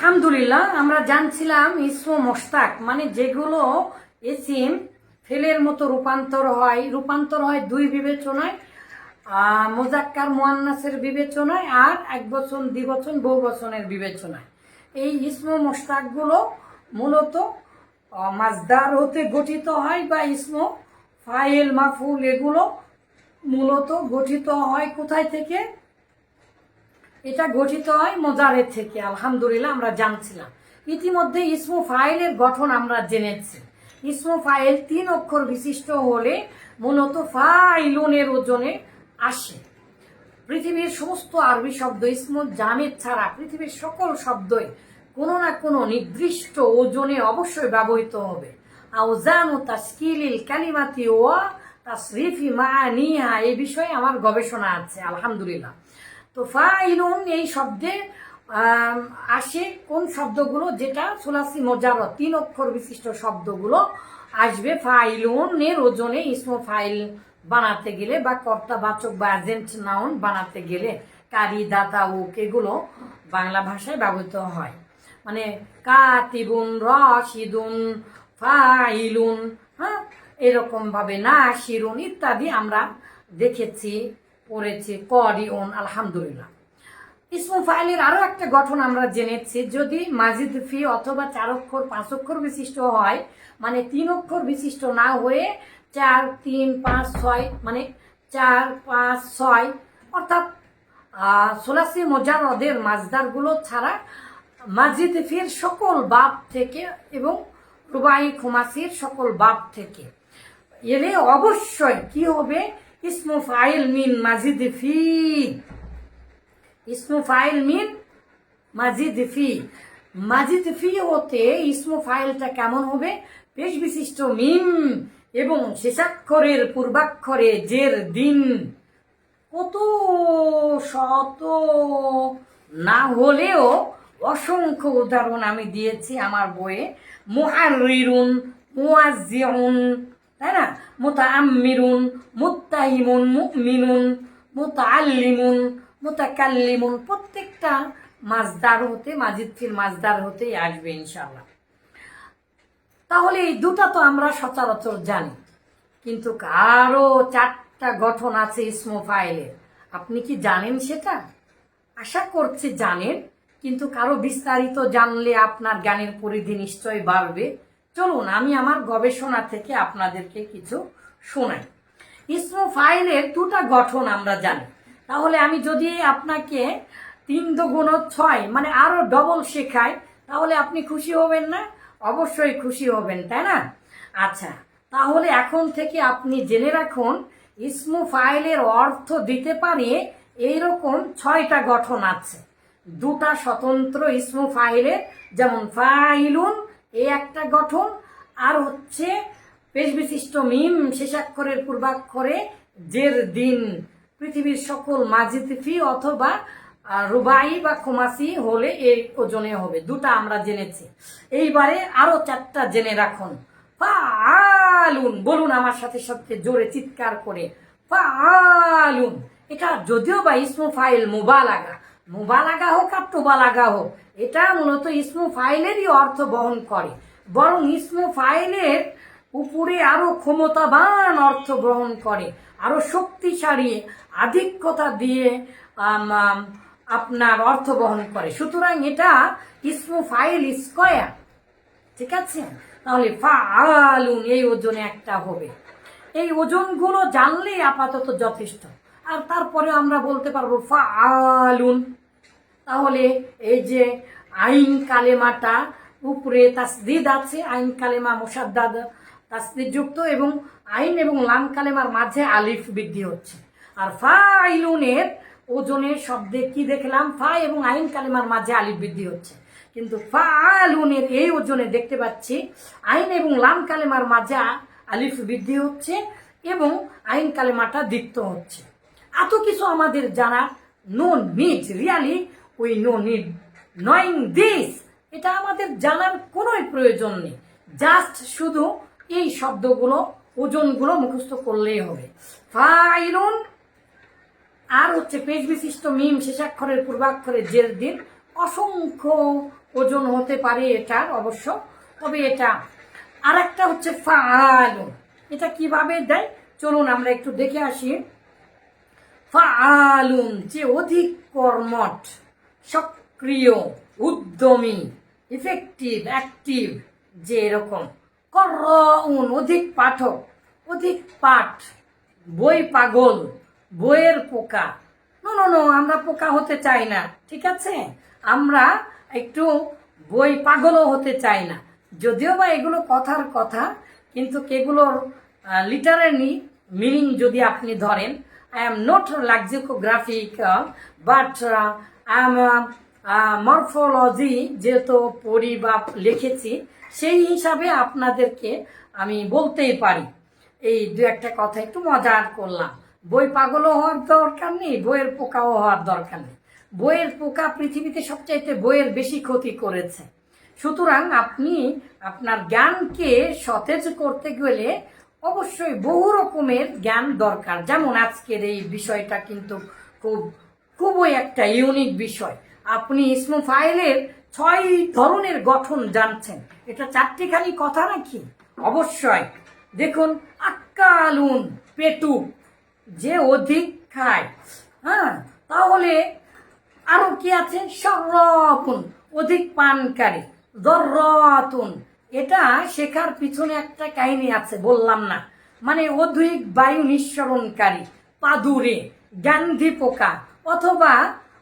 আলহামদুলিল্লাহ, আমরা জানছিলাম ইসমো মোস্তাক মানে যেগুলো এসিম ফেলের মতো রূপান্তর হয়। রূপান্তর হয় দুই বিবেচনায় মোজাক্কার মোয়ান্নাসের বিবেচনায় আর এক বচন দ্বিবচন বহু বচনের বিবেচনায়। এই ইসমো মোস্তাকগুলো মূলত মাজদার হতে গঠিত হয় বা ইসমো ফাইল মাফুল এগুলো মূলত গঠিত হয় কোথায় থেকে? এটা গঠিত হয় মোজারের থেকে, আলহামদুলিল্লাহ আমরা জানছিলাম। ইতিমধ্যে ইসমু ফাইলের গঠন আমরা জেনেছি। ইসমু ফাইল তিন অক্ষর বিশিষ্ট হলে মূলত ফাইলুনের ওজনে আসে। পৃথিবীর সমস্ত আরবি শব্দ ইসমু জামেদ ছাড়া পৃথিবীর সকল শব্দই কোনো না কোনো নির্দিষ্ট ওজনে অবশ্যই ব্যবহৃত হবে। আউজান তাস্কিলিল কালিমাতি ওয়া তাসরিফি মানিহা এই বিষয়ে আমার গবেষণা আছে, আলহামদুলিল্লাহ। তো ফাইলুন এই শব্দে আসে কোন শব্দগুলো? যেটা সোলাসি মোজারত তিন অক্ষর বিশিষ্ট শব্দগুলো আসবে। ফাইলুনের ওজনে ইসমো ফাইল বানাতে গেলে বা কর্তাবাচক বা এজেন্ট নাউন বানাতে গেলে কারি, দাতা, উক এগুলো বাংলা ভাষায় ব্যবহৃত হয়। মানে কাতিবুন, রশিদুন, ফাইলুন হ্যাঁ? এরকম ভাবে না শিরুন ইত্যাদি আমরা দেখেছি। পড়েছি করিউন আলহামদুলিল্লাহ। ইসমু ফাইলের আরও একটা গঠন আমরা জেনেছি, যদি মাজিদ ফি অথবা চার অক্ষর, পাঁচ অক্ষর বিশিষ্ট হয় মানে তিন অক্ষর বিশিষ্ট না হয়ে চার, তিন, পাঁচ, ছয় মানে চার, পাঁচ, ছয়, অর্থাৎ সোলাসি মোজারদের মাজদারগুলো ছাড়া মাজিদ ফির সকল বাপ থেকে এবং রুবাই খুমাসির সকল বাপ থেকে। এলে অবশ্যই কি হবে? ইসমু ফাইল মিন মাজিদ ফি। ইসমু ফাইল মিন মাজিদ ফি। মাজিদ ফি হতে ইসমু ফাইলটা কেমন হবে? পেশ বিশিষ্ট মিম এবং শেষাক্ষরের পূর্বাক্ষরে জের দিন। কত শত না হলেও অসংখ্য উদাহরণ আমি দিয়েছি আমার বইয়ে। মুহারিরুন মুয়াজ্জিউন তাই না? মুতাআম্মিরুন, মুত্তাহিমুন, মুমিনুন, মুতাআল্লিমুন, মুতাকাল্লিমুন, প্রত্যেকটা মাজদার হতে, মাজিদ ফিল মাজদার হতেই আসবে ইনশাল্লাহ তাহলে এই দুটা তো আমরা সচরাচর জানি, কিন্তু কারও চারটা গঠন আছে ইসমো ফাইলের আপনি কি জানেন সেটা? আশা করছি জানেন, কিন্তু কারও বিস্তারিত জানলে আপনার জ্ঞানের পরিধি নিশ্চয়ই বাড়বে। চলুন আমি আমার গবেষণা থেকে আপনাদেরকে কিছু শোনাই। ইসমো ফাইলের দুটা গঠন আমরা জানি। তাহলে আমি যদি আপনাকে তিন দুগুণ ছয় মানে আরও ডবল শেখাই, তাহলে আপনি খুশি হবেন না? অবশ্যই খুশি হবেন, তাই না? আচ্ছা তাহলে এখন থেকে আপনি জেনে রাখুন, ইসমু ফাইলের অর্থ দিতে পারে এইরকম ছয়টা গঠন আছে। দুটা স্বতন্ত্র ইসমু ফাইলের, যেমন ফাইলুন এই একটা গঠন, আর হচ্ছে পেশ বিশিষ্ট মিম শেষাক্ষরের পূর্বাক্ষরে জের দিন। পৃথিবীর সকল মাজিদফি অথবা রুবাই বা খুমাসি হলে এই ওজনে হবে। দুটা আমরা জেনেছি। এইবারে আরও চারটা জেনে রাখুন। ফালুন, বলুন আমার সাথে সাথে জোরে চিৎকার করে। ফালুন। এটা যদিও বা ইসমু ফাইল মুবালাগা। মুবালাগা হোক আর তোবালাগা হোক এটা মূলত ইসমু ফাইলেরই অর্থ বহন করে। বরং ইসমু ফাইলের উপরে আরও ক্ষমতাবান অর্থ গ্রহণ করে, আরও শক্তিশালী আধিক্যতা দিয়ে আপনার অর্থ বহন করে। সুতরাং এটা ইসমু ফাইল স্কয়ার। ঠিক আছে? তাহলে ফালুন এই ওজনে একটা হবে। এই ওজনগুলো জানলেই আপাতত যথেষ্ট। আর তারপরে আমরা বলতে পারব ফালুন তাহলে এই যে আইন কালেমাটা, উপরে তাসদিদ আছে, আইন কালেমা মুসাদ্দাদ তাসদিদ যুক্ত এবং আইন এবং লাম কালেমার মাঝে আলিফ বৃদ্ধি হচ্ছে। আর ফাইলুনের ওজনের শব্দে কি দেখলাম? ফা এবং আইন কালেমার মাঝে আলিফ বৃদ্ধি হচ্ছে। কিন্তু ফালুনের এই ওজনে দেখতে পাচ্ছি, আইন এবং লাম কালেমার মাঝে আলিফ বৃদ্ধি হচ্ছে এবং আইন কালেমাটা দিক্ত হচ্ছে। এত কিছু আমাদের জানা, no need, really we no need knowing this! এটা আমাদের জানার কোনোই প্রয়োজন নেই। জাস্ট শুধু এই শব্দগুলো, ওজনগুলো মুখস্থ করলেই হবে। ফাইলুন! আর হচ্ছে পেজ বিশিষ্ট মিম শেষাক্ষরের পূর্বাক্ষরের জের দিন। অসংখ্য ওজন হতে পারে এটার অবশ্য। তবে এটা আর একটা হচ্ছে ফালুন এটা কীভাবে দেয়? চলুন আমরা একটু দেখে আসি। ফালুন যে অধিক কর্মঠ। সক্রিয়, উদ্যমী ইফেক্টিভ অ্যাক্টিভ যে এরকম। করউন, অধিক পাঠক, অধিক পাঠ, বই পাগল, বইয়ের পোকা। নো নো নো আমরা পোকা হতে চাই না, ঠিক আছে? আমরা একটু বই পাগলও হতে চাই না। যদিও বা এগুলো কথার কথা, কিন্তু কেগুলোর লিটারারি মিনিং যদি আপনি ধরেন I am not lexicographic but morphology যেহেতু পড়ি বা লিখেছি, সেই হিসাবে আপনাদেরকে আমি বলতেই পারি। এই দু একটা কথা একটু মজার করলাম। বই পাগলও হওয়ার দরকার নেই, বইয়ের পোকাও হওয়ার দরকার নেই। বইয়ের পোকা পৃথিবীতে সবচাইতে বইয়ের বেশি ক্ষতি করেছে। সুতরাং আপনি আপনার জ্ঞানকে সতেজ করতে গেলে অবশ্যই বহু রকমের জ্ঞান দরকার। যেমন আজকের এই বিষয়টা কিন্তু খুব খুবই একটা ইউনিক বিষয়। আপনি ইসমো ফাইলের ছয় ধরনের গঠন জানছেন। এটা চারটিখানি কথা নাকি? অবশ্যই। দেখুন, আক্কালুন পেটু, যে অধিক খায় হ্যাঁ তাহলে আরও কি আছে? সরপুন, অধিক পানকারী, দর্রতুন। এটা শেখার পিছনে একটা কাহিনী আছে, বললাম না। মানে অধিক বায়ু নিঃসরণকারী, পাদুরে, গান্ধী পোকা। অথবা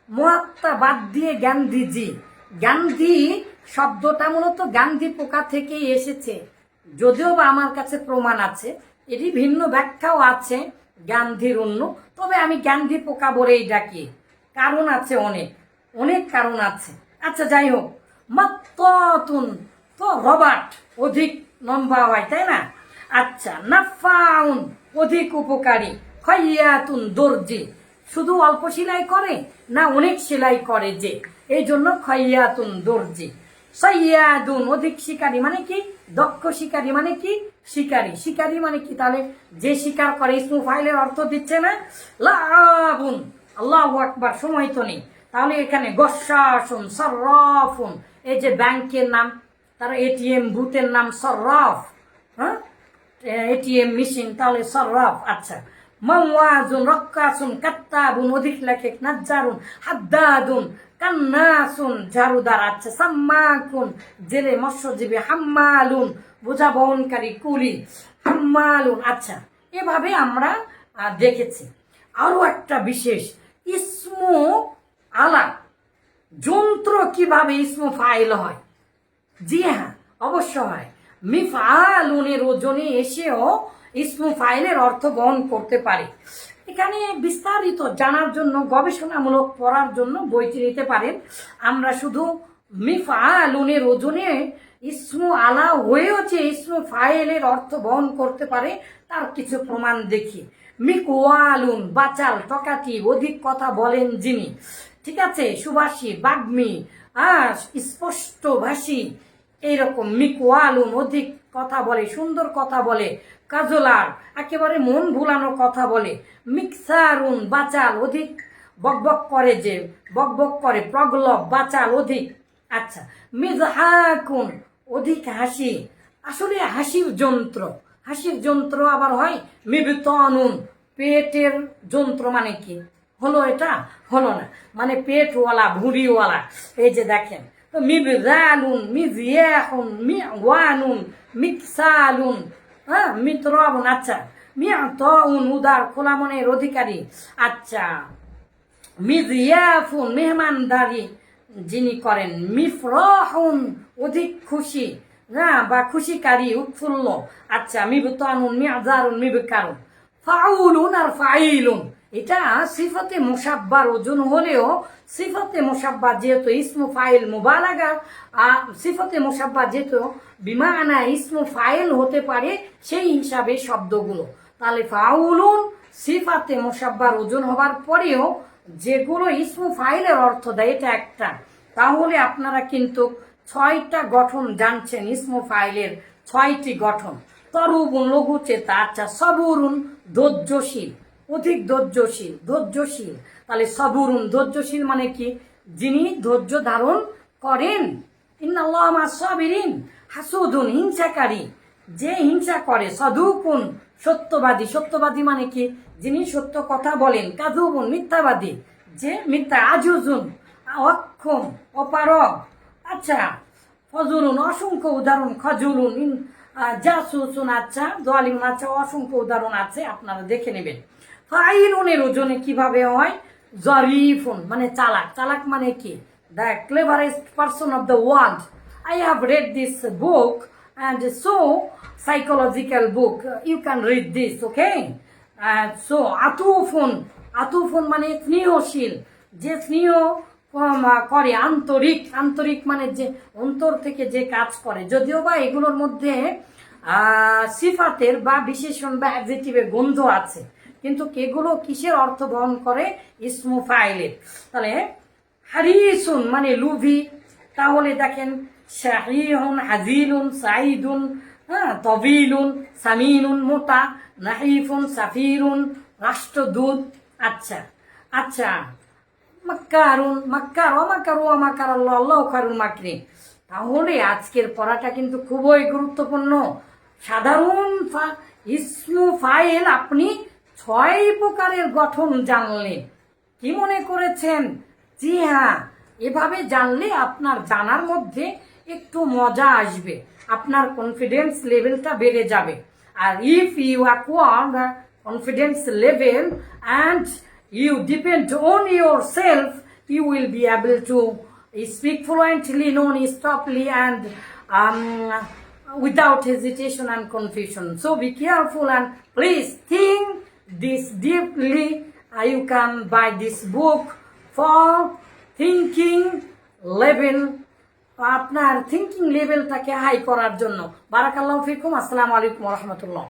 মহাত্মা বাদ দিয়ে গান্ধীজি। গান্ধী শব্দটা মূলত গান্ধী পোকা থেকেই এসেছে। যদিও বা আমার কাছে প্রমাণ আছে, এটি ভিন্ন ব্যাখ্যাও আছে গান্ধীর অন্য, তবে আমি গান্ধী পোকা বলেই ডাকি। কারণ আছে অনেক অনেক কারণ আছে। আচ্ছা যাই হোক। মাত্তুন তো রবার্ট অধিক লম্বা হয়, তাই না? আচ্ছা নাফাউন অধিক উপকারী। খৈয়াতুন দর্জি। শুধু অল্প সেলাই করে না অনেক সেলাই করে যে? এই জন্য খৈয়াতুন দর্জি সৈয়াদুন অধিক শিকারী মানে কি? দক্ষ শিকারী মানে কি? শিকারী। শিকারী মানে কি? তাহলে যে শিকার করে ইসমু ফাইলের অর্থ দিচ্ছে না? লাভুন আল্লাহ আকবার, সময় তো নেই। তাহলে এখানে গসাসুন সর্রফুন এই যে ব্যাংকের নাম, তার এটিএম বুথের নাম সর্রফ হ্যাঁ? এটিএম মেশিন, তাহলে সর্রফ আচ্ছা। মাওয়াজুন, রক্কাসুন, কাত্তাবুন অধিক লেখক নাজ্জারুন, হাদ্দাদুন, কান্নাসুন ঝাড়ুদার আচ্ছা সাম্মাকুন, জেলে মৎস্যজীবী, হাম্মালুন বোঝা বহনকারী কুলি, হাম্মালুন আচ্ছা এভাবে আমরা দেখেছি। আরও একটা বিশেষ, ইসমু আলা, যন্ত্র কীভাবে ইসমু ফাইল হয়? জি হ্যাঁ অবশ্য হয়। মিফালুনের ওজনে এসেও ফাইলের অর্থ বহন করতে পারে। এখানে বিস্তারিত জানার জন্য, গবেষণামূলক পড়ার জন্য বইটি নিতে পারেন। আমরা শুধু মিফালুনের ওজনে ইসমু আলা হয়েও যে ইসমু ফাইলের অর্থ বহন করতে পারে, তার কিছু প্রমাণ দেখি। মিকওয়ালুন, বাচাল, টকাটি, অধিক কথা বলেন যিনি। ঠিক আছে, সুভাষী, বাগ্মী, আহ স্পষ্ট ভাষী এইরকম মিকওয়ালুন, অধিক কথা বলে, সুন্দর কথা বলে, কাজলার, একেবারে মন ভুলানো কথা বলে। মিক্সারুন বাচাল অধিক, বকবক করে যে, বকবক করে, প্রগলভ বাচাল অধিক। আচ্ছা মিজহাকুন, অধিক হাসি। আসলে হাসির যন্ত্র হাসির যন্ত্র আবার হয় মিবিতনুন। পেটের যন্ত্র মানে কি? হলো এটা? হলো না। মানে পেটওয়ালা, ভুঁড়িওয়ালা। এই যে দেখেন মিবজালুন মিজিয়াহুন মিওয়ানুন মিকসালুন হ্যাঁ মিত্রবন আচ্ছা মিয়াতউন উদার খোলা মনের অধিকারী আচ্ছা মিজিয়াফুন মেহমানদারি যিনি করেন মিফরহুন অধিক খুশি না বা খুশিকারী উৎফুল্ল আচ্ছা মিবতানুন মিয়াজারুন মিবকারুন ফাউলুন আর ফাইলুন এটা সিফতে মুসাব্বার ওজন হলেও সিফতে মুসাব্বা যেহেতু ইসমু ফাইল মুবালাগা সিফতে মুসাব্বা যেহেতু বিমানা ইসমু ফাইল হতে পারে, সেই হিসাবে শব্দগুলো। তাহলে ফাউলুন সিফাতে মুসাব্বার ওজন হবার পরেও যেগুলো ইসমু ফাইলের অর্থ দেয়, এটা একটা। তাহলে আপনারা কিন্তু ছয়টা গঠন জানছেন ইসমু ফাইলের ছয়টি গঠন। তরুবুন লঘু চেতা আচ্ছা সবুরুন, ধৈর্যশীল। অধিক ধৈর্যশীল ধৈর্যশীল। তাহলে সবুরুন, ধৈর্যশীল মানে কি? যিনি ধৈর্য ধারণ করেন। হাসুদুন, হিংসাকারী। যে হিংসা করে, সদুকুন, সত্যবাদী। সত্যবাদী মানে কি? যিনি সত্য কথা বলেন কাজুবুন মিথ্যাবাদী। যে মিথ্যা, আজুজুন, অক্ষম, অপারগ। আচ্ছা ফজুরুন, অসংখ্য উদাহরণ। খজুরুন জাসুসুন আচ্ছা দোয়ালিমুন আচ্ছা অসংখ্য উদাহরণ আছে, আপনারা দেখে নেবেন। ফাইরুনের ওজনে কীভাবে হয়? জরিফুন মানে চালাক। চালাক মানে কি? The cleverest person of the world have read this book and so psychological book. You can read this, okay? And so আতুফুন আতুফুন মানে স্নেহশীল। যে স্নেহ করে আন্তরিক। আন্তরিক মানে যে অন্তর থেকে যে কাজ করে। যদিও বা এগুলোর মধ্যে সিফাতের বা বিশেষণ বা অ্যাডজেক্টিভের গন্ধ আছে। কিন্তু এগুলো কিসের অর্থ বহন করে? ইসমু ফাইলের। তাহলে হারিসুন মানে লুভি। তাহলে দেখেন শাহিহুন হাজিলুন সাইদুন হ্যাঁ তবিলুন, সামিনুন, মোটা, নাহিফুন, সাফিরুন, রাষ্ট্রদূত। আচ্ছা আচ্ছা মাক্কারুন, মাক্কার, অমাকার অমাকার আল্লাহ আল্লাহ খারুন মাকরি তাহলে আজকের পড়াটা কিন্তু খুবই গুরুত্বপূর্ণ। সাধারণ ইসমু ফাইল আপনি ছয় প্রকারের গঠন জানলে। কি মনে করেছেন? জি হ্যাঁ এভাবে জানলে আপনার জানার মধ্যে একটু মজা আসবে। আপনার কনফিডেন্স লেভেলটা বেড়ে যাবে। আর if you acquire confidence level and you depend on your self you will be able to speak fluently non stoply and without hesitation and confusion so be careful and please think this deeply. You can buy this book for thinking level, আপনার thinking লেভেলটাকে high করার জন্য বারাকাল্লাহ ফিকুম, আসসালামু আলাইকুম রহমতুল্লাহ